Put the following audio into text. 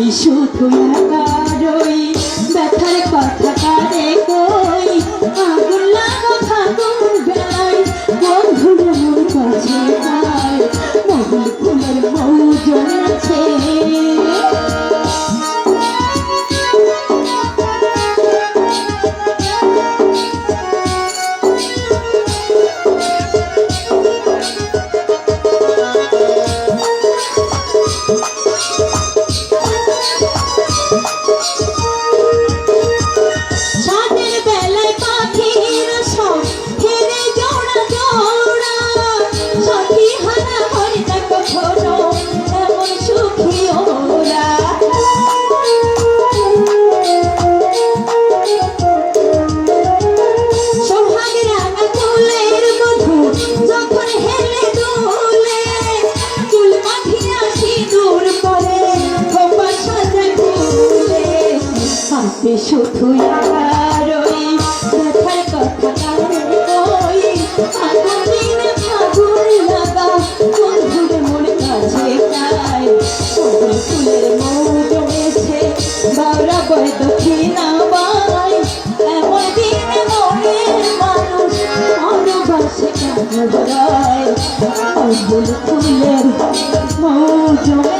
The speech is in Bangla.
আমি শুধু একারই ব্যথার কথা কারে কই, আগুন লাগা ফাগুন বেলায় বন্ধুর মন কাছে পায় ফুলের মৌ জ্বলেছে হাতে শুধু আরই ব্যথার কথা কারে কই? আগুন ফাগুন লাগা, বন্ধুর মোর কাছে তাই। ফুল ফুলের মৌ জমেছে বাউরা বয় দক্ষিণা বাই। এমন দিনে মনের মানুষ ভালোবাসে কেন ফুল ফুলের মৌ জমেছে